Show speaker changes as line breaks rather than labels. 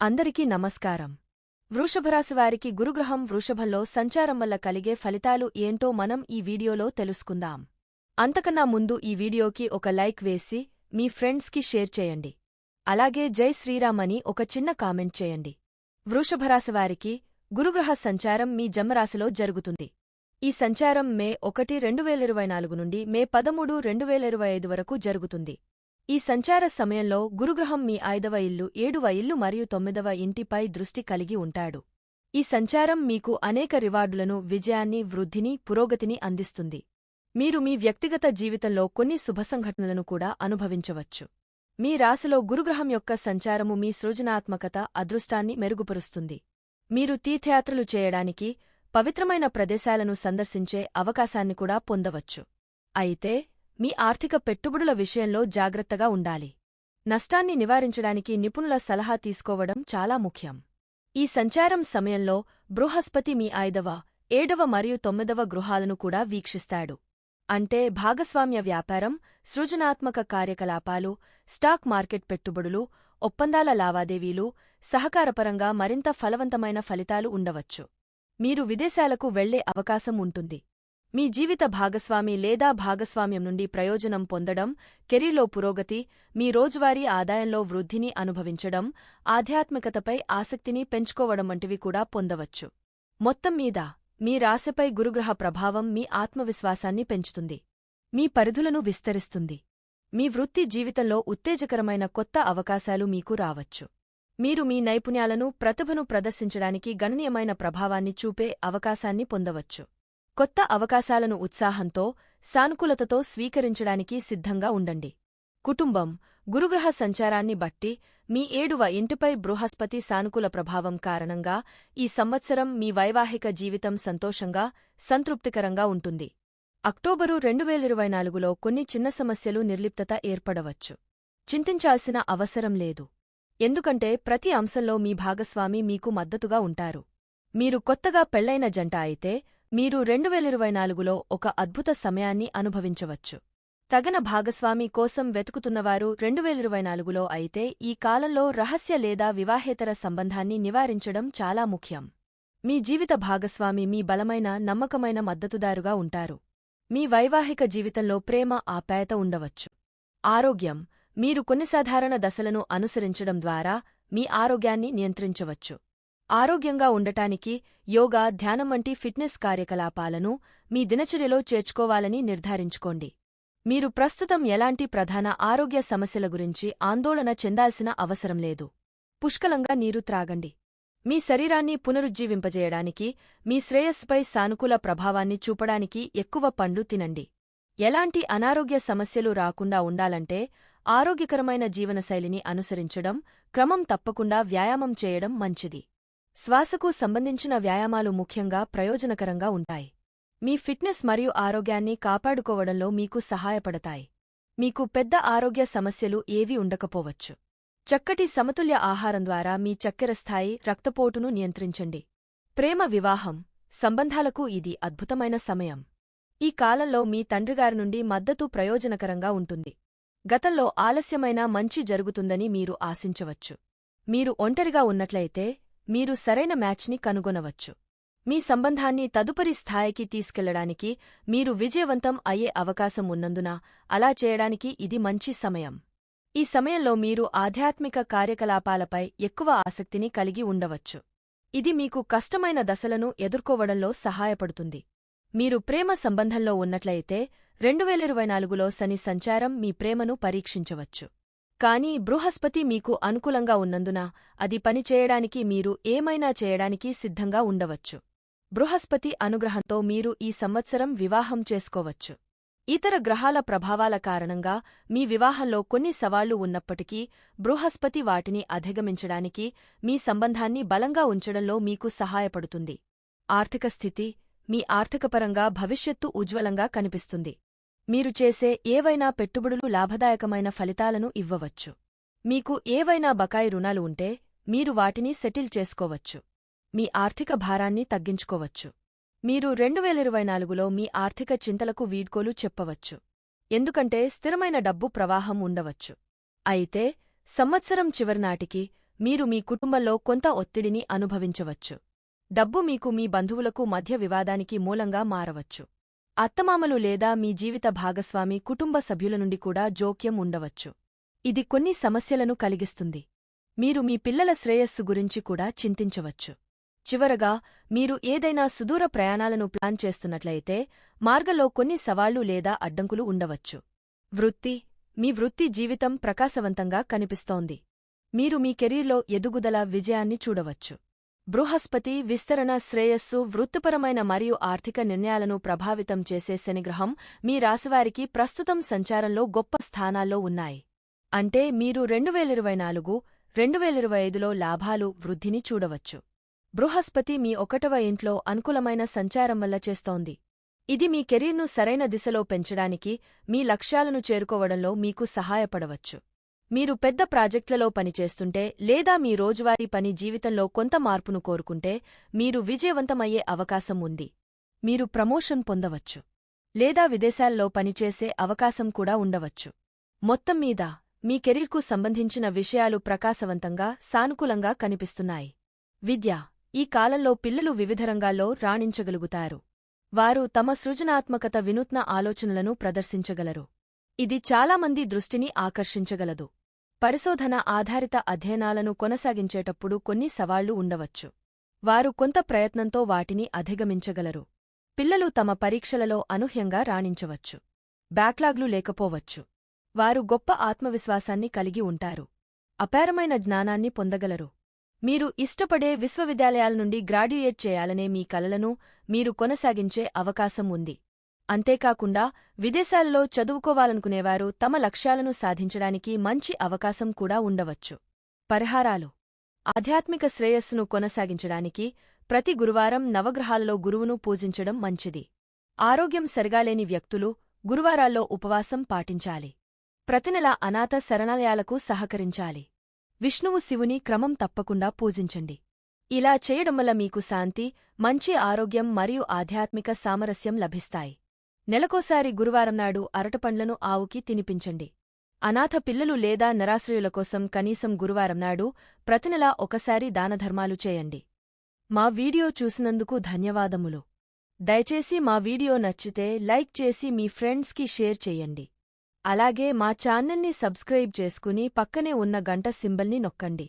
అందరికీ నమస్కారం. వృషభరాశివారికి గురుగ్రహం వృషభంలో సంచారం వల్ల కలిగే ఫలితాలు ఏంటో మనం ఈ వీడియోలో తెలుసుకుందాం. అంతకన్నా ముందు ఈ వీడియోకి ఒక లైక్ వేసి మీ ఫ్రెండ్స్కి షేర్ చేయండి. అలాగే జై శ్రీరామ్ అని ఒక చిన్న కామెంట్ చేయండి. వృషభరాశివారికి గురుగ్రహ సంచారం మీ జమరాశిలో జరుగుతుంది. ఈ సంచారం మే ఒకటి రెండు వేల ఇరవై నాలుగు నుండి మే పదమూడు రెండు వేల ఇరవై ఐదు వరకు జరుగుతుంది. ఈ సంచార సమయంలో గురుగ్రహం మీ ఐదవ ఇల్లు ఏడువ ఇల్లు మరియు తొమ్మిదవ ఇంటిపై దృష్టి కలిగి ఉంటాడు. ఈ సంచారం మీకు అనేక రివార్డులను విజయాన్ని వృద్ధిని పురోగతిని అందిస్తుంది. మీరు మీ వ్యక్తిగత జీవితంలో కొన్ని శుభసంఘటనలను కూడా అనుభవించవచ్చు. మీ రాశిలో గురుగ్రహం యొక్క సంచారము మీ సృజనాత్మకత అదృష్టాన్ని మెరుగుపరుస్తుంది. మీరు తీర్థయాత్రలు చేయడానికి పవిత్రమైన ప్రదేశాలను సందర్శించే అవకాశాన్ని కూడా పొందవచ్చు. అయితే మీ ఆర్థిక పెట్టుబడుల విషయంలో జాగ్రత్తగా ఉండాలి. నష్టాన్ని నివారించడానికి నిపుణుల సలహా తీసుకోవడం చాలా ముఖ్యం. ఈ సంచారం సమయంలో బృహస్పతి మీ ఐదవ ఏడవ మరియు తొమ్మిదవ గృహాలను కూడా వీక్షిస్తాడు. అంటే భాగస్వామ్య వ్యాపారం సృజనాత్మక కార్యకలాపాలు స్టాక్ మార్కెట్ పెట్టుబడులు ఒప్పందాల లావాదేవీలు సహకారపరంగా మరింత ఫలవంతమైన ఫలితాలు ఉండవచ్చు. మీరు విదేశాలకు వెళ్ళే అవకాశం ఉంటుంది. మీ జీవిత భాగస్వామి లేదా భాగస్వామ్యం నుండి ప్రయోజనం పొందడం కెరీర్లో పురోగతి మీ రోజువారీ ఆదాయంలో వృద్ధిని అనుభవించడం ఆధ్యాత్మికతపై ఆసక్తిని పెంచుకోవడం వంటివి కూడా పొందవచ్చు. మొత్తం మీద మీ రాశిపై గురుగ్రహ ప్రభావం మీ ఆత్మవిశ్వాసాన్ని పెంచుతుంది. మీ పరిధులను విస్తరిస్తుంది. మీ వృత్తి జీవితంలో ఉత్తేజకరమైన కొత్త అవకాశాలు మీకు రావచ్చు. మీరు మీ నైపుణ్యాలను ప్రతిభను ప్రదర్శించడానికి గణనీయమైన ప్రభావాన్ని చూపే అవకాశాన్ని పొందవచ్చు. కొత్త అవకాశాలను ఉత్సాహంతో సానుకూలతతో స్వీకరించడానికి సిద్ధంగా ఉండండి. కుటుంబం గురుగ్రహ సంచారాన్ని బట్టి మీ ఏడువ ఇంటిపై బృహస్పతి సానుకూల ప్రభావం కారణంగా ఈ సంవత్సరం మీ వైవాహిక జీవితం సంతోషంగా సంతృప్తికరంగా ఉంటుంది. అక్టోబరు రెండు వేల ఇరవై నాలుగులో కొన్ని చిన్న సమస్యలు నిర్లిప్తత ఏర్పడవచ్చు. చింతించాల్సిన అవసరం లేదు. ఎందుకంటే ప్రతి అంశంలో మీ భాగస్వామి మీకు మద్దతుగా ఉంటారు. మీరు కొత్తగా పెళ్ళైన జంట అయితే మీరు రెండు వేల ఇరవై నాలుగులో ఒక అద్భుత సమయాన్ని అనుభవించవచ్చు. తగన భాగస్వామి కోసం వెతుకుతున్నవారు రెండు వేల ఇరవై నాలుగులో అయితే ఈ కాలంలో రహస్య లేదా వివాహేతర సంబంధాన్ని నివారించడం చాలా ముఖ్యం. మీ జీవిత భాగస్వామి మీ బలమైన నమ్మకమైన మద్దతుదారుగా ఉంటారు. మీ వైవాహిక జీవితంలో ప్రేమ ఆప్యాయత ఉండవచ్చు. ఆరోగ్యం. మీరు కొన్ని సాధారణ దశలను అనుసరించడం ద్వారా మీ ఆరోగ్యాన్ని నియంత్రించవచ్చు. ఆరోగ్యంగా ఉండటానికి యోగా ధ్యానం వంటి ఫిట్నెస్ కార్యకలాపాలను మీ దినచర్యలో చేర్చుకోవాలని నిర్ధారించుకోండి. మీరు ప్రస్తుతం ఎలాంటి ప్రధాన ఆరోగ్య సమస్యల గురించి ఆందోళన చెందాల్సిన అవసరం లేదు. పుష్కలంగా నీరు త్రాగండి. మీ శరీరాన్ని పునరుజ్జీవింపజేయడానికి మీ శ్రేయస్సుపై సానుకూల ప్రభావాన్ని చూపడానికి ఎక్కువ పండ్లు తినండి. ఎలాంటి అనారోగ్య సమస్యలు రాకుండా ఉండాలంటే ఆరోగ్యకరమైన జీవనశైలిని అనుసరించడం క్రమం తప్పకుండా వ్యాయామం చేయడం మంచిది. శ్వాసకు సంబంధించిన వ్యాయామాలు ముఖ్యంగా ప్రయోజనకరంగా ఉంటాయి. మీ ఫిట్నెస్ మరియు ఆరోగ్యాన్ని కాపాడుకోవడంలో మీకు సహాయపడతాయి. మీకు పెద్ద ఆరోగ్య సమస్యలు ఏవీ ఉండకపోవచ్చు. చక్కటి సమతుల్య ఆహారం ద్వారా మీ చక్కెర స్థాయి రక్తపోటును నియంత్రించండి. ప్రేమ వివాహం సంబంధాలకు ఇది అద్భుతమైన సమయం. ఈ కాలంలో మీ తండ్రిగారి నుండి మద్దతు ప్రయోజనకరంగా ఉంటుంది. గతంలో ఆలస్యమైన మంచి జరుగుతుందని మీరు ఆశించవచ్చు. మీరు ఒంటరిగా ఉన్నట్లయితే మీరు సరైన మ్యాచ్ని కనుగొనవచ్చు. మీ సంబంధాన్ని తదుపరి స్థాయికి తీసుకెళ్ళడానికి మీరు విజయవంతం అయ్యే అవకాశం ఉన్నందున అలా చేయడానికి ఇది మంచి సమయం. ఈ సమయంలో మీరు ఆధ్యాత్మిక కార్యకలాపాలపై ఎక్కువ ఆసక్తిని కలిగి ఉండవచ్చు. ఇది మీకు కష్టమైన దశలను ఎదుర్కోవడంలో సహాయపడుతుంది. మీరు ప్రేమ సంబంధంలో ఉన్నట్లయితే రెండువేల ఇరవై నాలుగులో శని సంచారం మీ ప్రేమను పరీక్షించవచ్చు. కానీ బృహస్పతి మీకు అనుకూలంగా ఉన్నందున అది పనిచేయడానికి మీరు ఏమైనా చేయడానికి సిద్ధంగా ఉండవచ్చు. బృహస్పతి అనుగ్రహంతో మీరు ఈ సంవత్సరం వివాహం చేసుకోవచ్చు. ఇతర గ్రహాల ప్రభావాల కారణంగా మీ వివాహంలో కొన్ని సవాళ్ళు ఉన్నప్పటికీ బృహస్పతి వాటిని అధిగమించడానికి మీ సంబంధాన్ని బలంగా ఉంచడంలో మీకు సహాయపడుతుంది. ఆర్థిక స్థితి మీ ఆర్థికపరంగా భవిష్యత్తు ఉజ్వలంగా కనిపిస్తుంది. మీరు చేసే ఏవైనా పెట్టుబడులు లాభదాయకమైన ఫలితాలను ఇవ్వవచ్చు. మీకు ఏవైనా బకాయి రుణాలు ఉంటే మీరు వాటిని సెటిల్ చేసుకోవచ్చు. మీ ఆర్థిక భారాన్ని తగ్గించుకోవచ్చు. మీరు రెండువేల ఇరవై నాలుగులో మీ ఆర్థిక చింతలకు వీడ్కోలు చెప్పవచ్చు. ఎందుకంటే స్థిరమైన డబ్బు ప్రవాహం ఉండవచ్చు. అయితే సంవత్సరం చివరినాటికి మీరు మీ కుటుంబంలో కొంత ఒత్తిడిని అనుభవించవచ్చు. డబ్బు మీకు మీ బంధువులకు మధ్య వివాదానికి మూలంగా మారవచ్చు. అత్తమామలు లేదా మీ జీవిత భాగస్వామి కుటుంబ సభ్యుల నుండి కూడా జోక్యం ఉండవచ్చు. ఇది కొన్ని సమస్యలను కలిగిస్తుంది. మీరు మీ పిల్లల శ్రేయస్సు గురించి కూడా చింతించవచ్చు. చివరగా మీరు ఏదైనా సుదూర ప్రయాణాలను ప్లాన్ చేస్తున్నట్లయితే మార్గంలో కొన్ని సవాళ్ళు లేదా అడ్డంకులు ఉండవచ్చు. వృత్తి. మీ వృత్తి జీవితం ప్రకాశవంతంగా కనిపిస్తోంది. మీరు మీ కెరీర్లో ఎదుగుదల విజయాన్ని చూడవచ్చు. బృహస్పతి విస్తరణ శ్రేయస్సు వృత్తిపరమైన మరియు ఆర్థిక నిర్ణయాలను ప్రభావితం చేసే శనిగ్రహం మీ రాశివారికి ప్రస్తుతం సంచారంలో గొప్ప స్థానాల్లో ఉన్నాయి. అంటే మీరు రెండువేల ఇరవై నాలుగు రెండువేల ఇరవై ఐదులో లాభాలు వృద్ధిని చూడవచ్చు. బృహస్పతి మీ ఒకటవ ఇంట్లో అనుకూలమైన సంచారం వల్ల చేస్తోంది. ఇది మీ కెరీర్ను సరైన దిశలో పెంచడానికి మీ లక్ష్యాలను చేరుకోవడంలో మీకు సహాయపడవచ్చు. మీరు పెద్ద ప్రాజెక్టులలో పనిచేస్తుంటే లేదా మీ రోజువారీ పని జీవితంలో కొంత మార్పును కోరుకుంటే మీరు విజయవంతమయ్యే అవకాశం ఉంది. మీరు ప్రమోషన్ పొందవచ్చు. లేదా విదేశాల్లో పనిచేసే అవకాశం కూడా ఉండవచ్చు. మొత్తం మీద మీ కెరీర్కు సంబంధించిన విషయాలు ప్రకాశవంతంగా సానుకూలంగా కనిపిస్తున్నాయి. విద్య ఈ కాలంలో పిల్లలు వివిధ రంగాల్లో రాణించగలుగుతారు. వారు తమ సృజనాత్మకత వినూత్న ఆలోచనలను ప్రదర్శించగలరు. ఇది చాలామంది దృష్టిని ఆకర్షించగలదు. పరిశోధన ఆధారిత అధ్యయనాలను కొనసాగించేటప్పుడు కొన్ని సవాళ్ళు ఉండవచ్చు. వారు కొంత ప్రయత్నంతో వాటిని అధిగమించగలరు. పిల్లలు తమ పరీక్షలలో అనూహ్యంగా రాణించవచ్చు. బ్యాక్లాగ్లు లేకపోవచ్చు. వారు గొప్ప ఆత్మవిశ్వాసాన్ని కలిగి ఉంటారు. అపారమైన జ్ఞానాన్ని పొందగలరు. మీరు ఇష్టపడే విశ్వవిద్యాలయాల నుండి గ్రాడ్యుయేట్ చేయాలనే మీ కలలను మీరు కొనసాగించే అవకాశం ఉంది. అంతేకాకుండా విదేశాల్లో చదువుకోవాలనుకునేవారు తమ లక్ష్యాలను సాధించడానికి మంచి అవకాశం కూడా ఉండవచ్చు. పరిహారాలు. ఆధ్యాత్మిక శ్రేయస్సును కొనసాగించడానికి ప్రతి గురువారం నవగ్రహాలలో గురువును పూజించడం మంచిది. ఆరోగ్యం సరిగాలేని వ్యక్తులు గురువారాల్లో ఉపవాసం పాటించాలి. ప్రతినెల అనాథ శరణాలయాలకు సహకరించాలి. విష్ణువు శివుని క్రమం తప్పకుండా పూజించండి. ఇలా చేయడం వల్ల మీకు శాంతి మంచి ఆరోగ్యం మరియు ఆధ్యాత్మిక సామరస్యం లభిస్తాయి. నెలకోసారి గురువారం నాడు అరటపండ్లను ఆవుకి తినిపించండి. అనాథ పిల్లలు లేదా నరాశ్రయుల కోసం కనీసం గురువారం నాడు ప్రతినెలా ఒకసారి దానధర్మాలు చేయండి. మా వీడియో చూసినందుకు ధన్యవాదములు. దయచేసి మా వీడియో నచ్చితే లైక్ చేసి మీ ఫ్రెండ్స్కి షేర్ చేయండి. అలాగే మా ఛానల్ని సబ్స్క్రైబ్ చేసుకుని పక్కనే ఉన్న గంట సింబల్ని నొక్కండి.